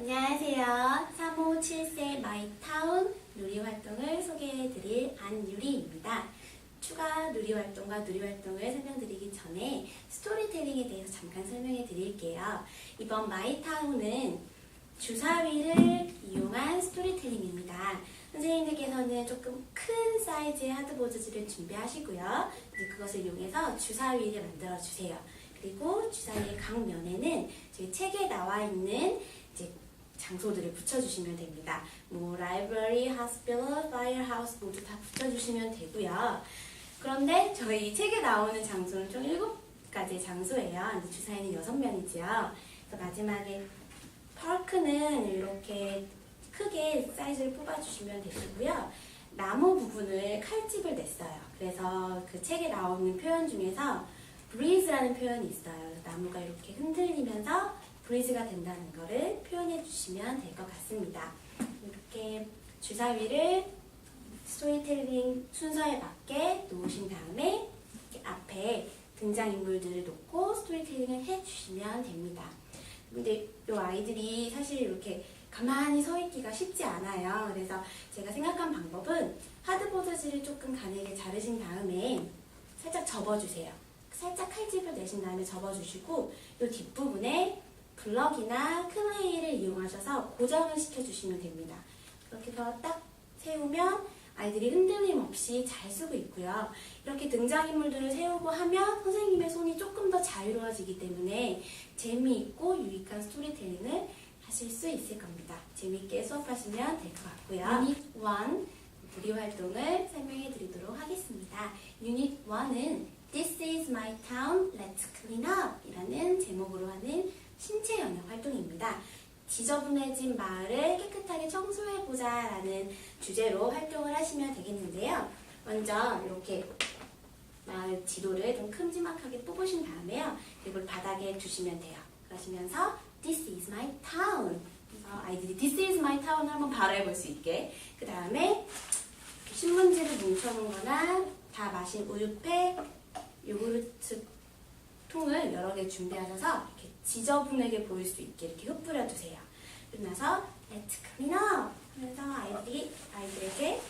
안녕하세요. 3호 7세 마이타운 누리활동을 소개해드릴 안유리입니다. 추가 누리활동과 누리활동을 설명드리기 전에 스토리텔링에 대해서 잠깐 설명해 드릴게요. 이번 마이타운은 주사위를 이용한 스토리텔링입니다. 선생님들께서는 조금 큰 사이즈의 하드보드지를 준비하시고요. 이제 그것을 이용해서 주사위를 만들어 주세요. 그리고 주사위의 각 면에는 저희 책에 나와 있는 이제 장소들을 붙여주시면 됩니다. 뭐 라이브러리, 하스피럴, 파이어하우스 모두 다 붙여주시면 되고요. 그런데 저희 책에 나오는 장소는 총 7가지의 장소예요. 주사위는 6면이지요. 그래서 마지막에 파크는 이렇게 크게 사이즈를 뽑아주시면 되시고요. 나무 부분을 칼집을 냈어요. 그래서 그 책에 나오는 표현 중에서 breeze라는 표현이 있어요. 나무가 이렇게 흔들리면서 브리즈가 된다는 거를 표현해 주시면 될 것 같습니다. 이렇게 주사위를 스토리텔링 순서에 맞게 놓으신 다음에 앞에 등장인물들을 놓고 스토리텔링을 해 주시면 됩니다. 근데 이 아이들이 사실 이렇게 가만히 서 있기가 쉽지 않아요. 그래서 제가 생각한 방법은 하드보드지를 조금 가늘게 자르신 다음에 살짝 접어주세요. 살짝 칼집을 내신 다음에 접어주시고 이 뒷부분에 블럭이나 클레이를 이용하셔서 고정을 시켜주시면 됩니다. 그렇게 해서 딱 세우면 아이들이 흔들림 없이 잘 쓰고 있고요. 이렇게 등장인물들을 세우고 하면 선생님의 손이 조금 더 자유로워지기 때문에 재미있고 유익한 스토리텔링을 하실 수 있을 겁니다. 재미있게 수업하시면 될 것 같고요. 유닛 1 무리 활동을 설명해 드리도록 하겠습니다. 유닛 1은 This is my town, let's clean up 이라는 제목으로 하는 신체 영역 활동입니다. 지저분해진 마을을 깨끗하게 청소해보자 라는 주제로 활동을 하시면 되겠는데요. 먼저 이렇게 마을 지도를 좀 큼지막하게 뽑으신 다음에요. 이걸 바닥에 두시면 돼요. 그러시면서 This is my town. 아이들이 This is my town을 한번 발화해볼 수 있게. 그 다음에 신문지를 뭉쳐놓은 거나 다 마신 우유팩, 요구르트 통을 여러 개 준비하셔서 지저분하게 보일 수 있게 이렇게 흩뿌려 두세요. 그리고 나서 Let's clean up 하면서 아이들이, 아이들에게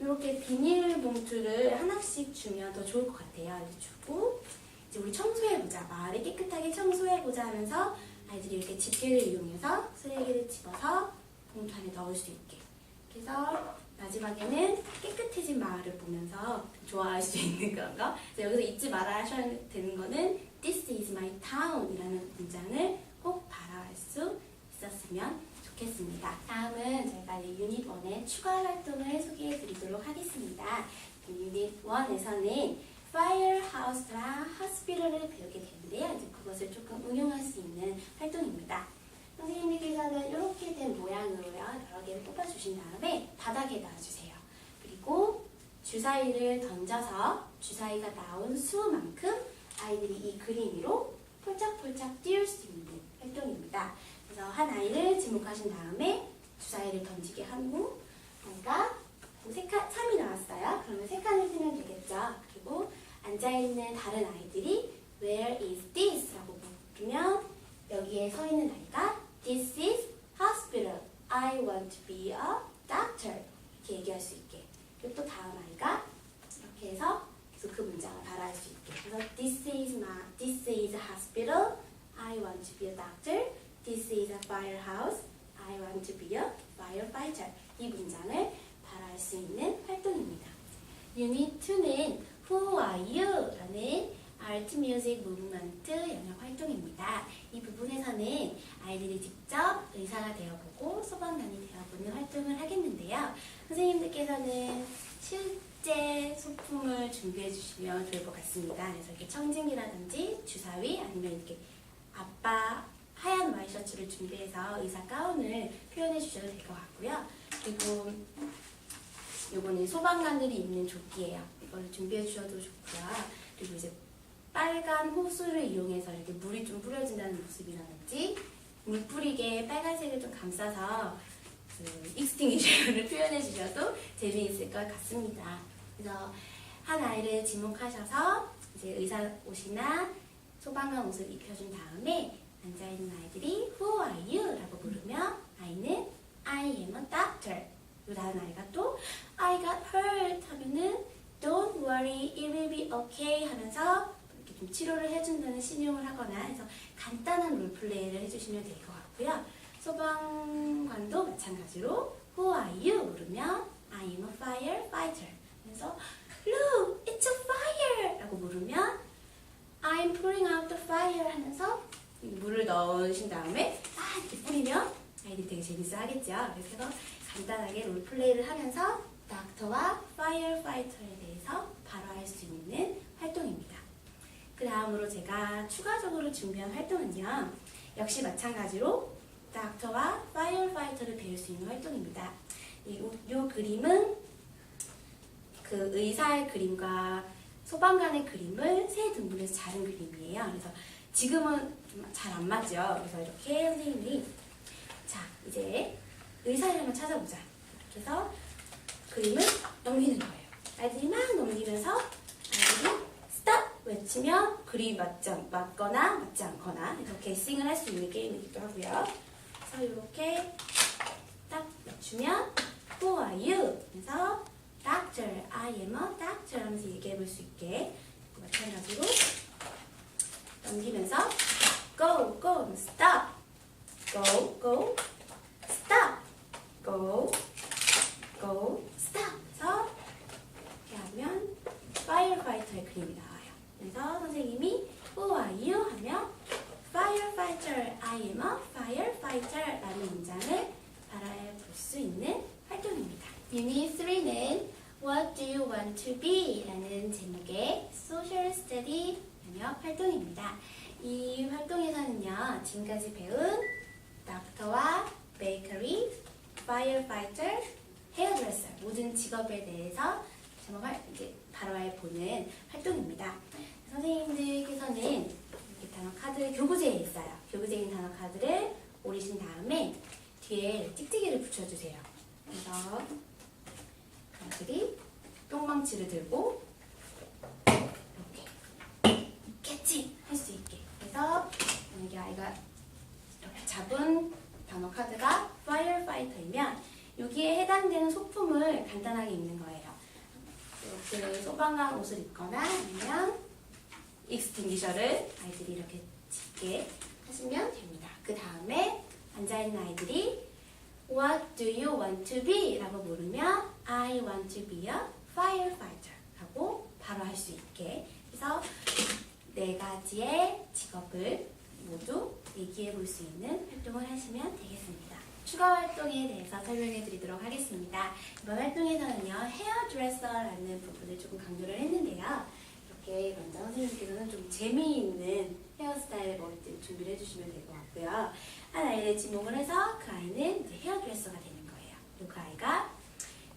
이렇게 비닐봉투를 하나씩 주면 더 좋을 것 같아요. 주고 이제 우리 청소해보자. 마을을 깨끗하게 청소해보자 하면서 아이들이 이렇게 집게를 이용해서 쓰레기를 집어서 봉투 안에 넣을 수 있게. 그래서 마지막에는 깨끗해진 마을을 보면서 좋아할 수 있는 그런 거. 여기서 잊지 말아야 되는 거는 This is my town 이라는 문장을 꼭 발화할 수 있었으면 좋겠습니다. 다음은 저희가 1의 추가 활동을 소개해 드리도록 하겠습니다. 그 유닛 1에서는 Firehouse랑 Hospital을 배우게 되는데요. 그것을 조금 응용할 수 있는 활동입니다. 선생님들께서는 이렇게 된 모양으로요. 여러 개를 뽑아주신 다음에 바닥에 놔주세요. 그리고 주사위를 던져서 주사위가 나온 수만큼 아이들이 이 그림 위로 폴짝폴짝 띄울 수 있는 활동입니다. 그래서 한 아이를 지목하신 다음에 주사위를 던지게 한 후, 아이가 세 칸, 3이 나왔어요. 그러면 세 칸을 쓰면 되겠죠. 그리고 앉아있는 다른 아이들이 Where is this? 라고 물으면 여기에 서 있는 아이가 This is hospital. I want to be a doctor. 이렇게 얘기할 수 있게. 그리고 또 다음 아이가 이렇게 해서 계속 그 문장을 발화할 수 있게. 그래서 This is my, this is a hospital. I want to be a doctor. This is a firehouse. Want to be a firefighter. 이 문장을 발화할 수 있는 활동입니다. 유닛 2는 Who are you? 라는 아트 뮤직 무브먼트 영역 활동입니다. 이 부분에서는 아이들이 직접 의사가 되어보고 소방관이 되어보는 활동을 하겠는데요. 선생님들께서는 실제 소품을 준비해 주시면 좋을 것 같습니다. 그래서 이렇게 청진기라든지 주사위 아니면 이렇게 아빠 하얀 와이셔츠를 준비해서 의사 가운을 표현해 주셔도 될 것 같고요. 그리고 요거는 소방관들이 입는 조끼예요. 이걸 준비해 주셔도 좋고요. 그리고 이제 빨간 호수를 이용해서 이렇게 물이 좀 뿌려진다는 모습이라든지 물 뿌리게 빨간색을 좀 감싸서 그 익스팅기셔를 표현해 주셔도 재미있을 것 같습니다. 그래서 한 아이를 지목하셔서 이제 의사 옷이나 소방관 옷을 입혀준 다음에 앉아있는 아이들이 Who are you? 라고 물으면 아이는 I am a doctor. 또 다른 아이가 또 I got hurt 하면은 Don't worry, it will be okay 하면서 이렇게 좀 치료를 해준다는 신용을 하거나 해서 간단한 롤플레이를 해주시면 될 것 같고요. 소방관도 마찬가지로 Who are you? 물으면 I am a firefighter. 그래서 Look, it's a fire! 라고 물으면 I'm pouring out the fire 하면서 물을 넣으신 다음에 막 이렇게 뿌리면 아이들이 되게 재밌어 하겠죠. 그래서 간단하게 롤플레이를 하면서 닥터와 파이어파이터에 대해서 바로 할수 있는 활동입니다. 그 다음으로 제가 추가적으로 준비한 활동은요. 역시 마찬가지로 닥터와 파이어파이터를 배울 수 있는 활동입니다. 이, 이 그림은 그 의사의 그림과 소방관의 그림을 세 등분해서 자른 그림이에요. 그래서 지금은 잘 안 맞죠. 그래서 이렇게 선생님이 자 이제 의사를 한번 찾아보자. 그래서 그림을 넘기는 거예요. 아이들이 막 넘기면서 아이들이 스탑 외치면 그림이 맞지, 않- 맞거나 맞지 않거나 이렇게 싱을 할 수 있는 게임이기도 하고요. 그래서 이렇게 딱 맞추면 Who are you? 그래서 Doctor, I am a doctor 하면서 얘기해 볼 수 있게 마찬가지로 넘기면서 Go, go, stop Go, go, stop Go, go, stop 그래서 이렇게 하면 firefighter의 그림이 나와요 그래서 선생님이 Who are you? 하면 Firefighter, I am a firefighter 라는 문장을 바라볼 수 있는 활동입니다. 유닛 3는 What do you want to be? 라는 제목의 Social Study 영역 활동입니다. 이 활동에서는요, 지금까지 배운 닥터와 베이커리, 파이어파이터, 헤어드레서 모든 직업에 대해서 제목을 이제 바로 보는 활동입니다. 선생님들께서는 이렇게 단어 카드 교구제에 있어요. 교구제에 단어 카드를 오리신 다음에 뒤에 찍찍이를 붙여주세요. 그래서 아이들이 똥망치를 들고 이렇게 캐치 할 수 있게. 그래서 만약에 아이가 이렇게 잡은 단어 카드가 firefighter이면 여기에 해당되는 소품을 간단하게 입는 거예요. 그 소방관 옷을 입거나 아니면 익스팅기셔를 아이들이 이렇게 짙게 하시면 됩니다. 그 다음에 앉아있는 아이들이 What do you want to be? 라고 물으면 I want to be a firefighter 라고 바로 할 수 있게 그래서 네 가지의 직업을 모두 얘기해 볼 수 있는 활동을 하시면 되겠습니다. 추가 활동에 대해서 설명해 드리도록 하겠습니다. 이번 활동에서는요, 헤어 드레서라는 부분을 조금 강조를 했는데요. 이렇게 먼저 선생님께서는 좀 재미있는 헤어스타일 머리띠를 준비를 해주시면 될 것 같고요. 한 아이를 지목을 해서 그 아이는 이제 헤어드레서가 되는 거예요. 그리고 그 아이가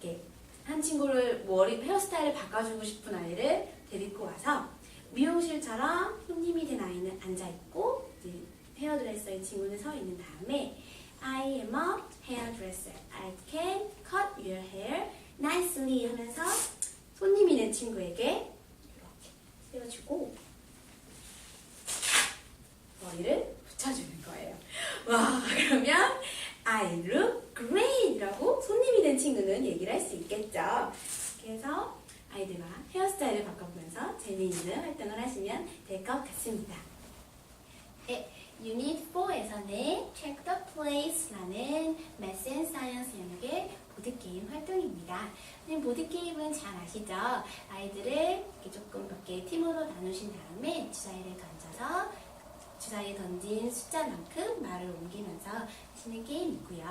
이렇게 한 친구를 머리 헤어스타일을 바꿔주고 싶은 아이를 데리고 와서 미용실처럼 손님이 된 아이는 앉아 있고 이제 헤어드레서의 친구는 서 있는 다음에 I am a hairdresser. I can cut your hair nicely 하면서 손님이 된 친구에게 이렇게 세워주고 머리를 붙여주는 거예요. 와 그러면 I look great라고 손님이 된 친구는 얘기를 할 수 있겠죠. 그래서 아이들과 헤어스타일을 바꿔보면서 재미있는 활동을 하시면 될 것 같습니다. 네, 유닛 4에서는 Check the Place라는 and Science 영역의 보드게임 활동입니다. 선생님, 보드게임은 잘 아시죠? 아이들을 이렇게 조금 몇 개의 팀으로 나누신 다음에 주사위를 던져서 주사위에 던진 숫자만큼 말을 옮기면서 하시는 게임이고요.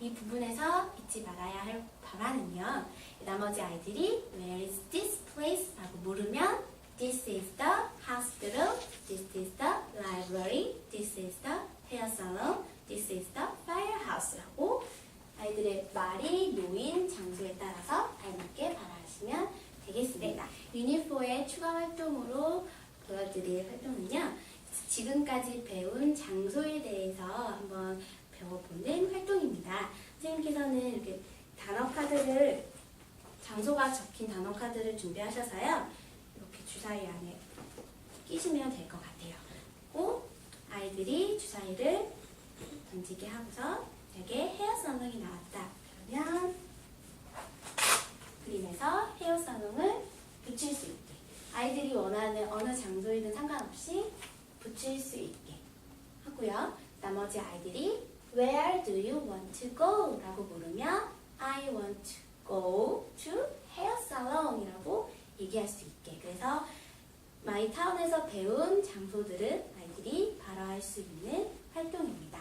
이 부분에서 잊지 말아야 할 바라는요. 나머지 아이들이 Where is this place? 라고 물으면 This is the hospital, this is the library, this is the hair salon, this is the firehouse 라고 아이들의 말이 놓인 장소에 따라서 알맞게 발화하시면 되겠습니다. 유니포의 추가 활동으로 보여드릴 활동은요. 지금까지 배운 장소에 대해서 한번 배워보는 활동입니다. 선생님께서는 이렇게 단어 카드를 장소가 적힌 단어 카드를 준비하셔서요. 이렇게 주사위 안에 끼시면 될 것 같아요. 그리고 아이들이 주사위 주사위를 던지게 하고서 여기에 헤어 살롱이 나왔다. 그러면 그림에서 헤어 살롱을 붙일 수 있게 아이들이 원하는 어느 장소이든 상관없이 붙일 수 있게 하고요. 나머지 아이들이 Where do you want to go? 라고 물으면 I want to go to hair salon 이라고 얘기할 수 있게 그래서 마이타운에서 배운 장소들은 아이들이 바로 할 수 있는 활동입니다.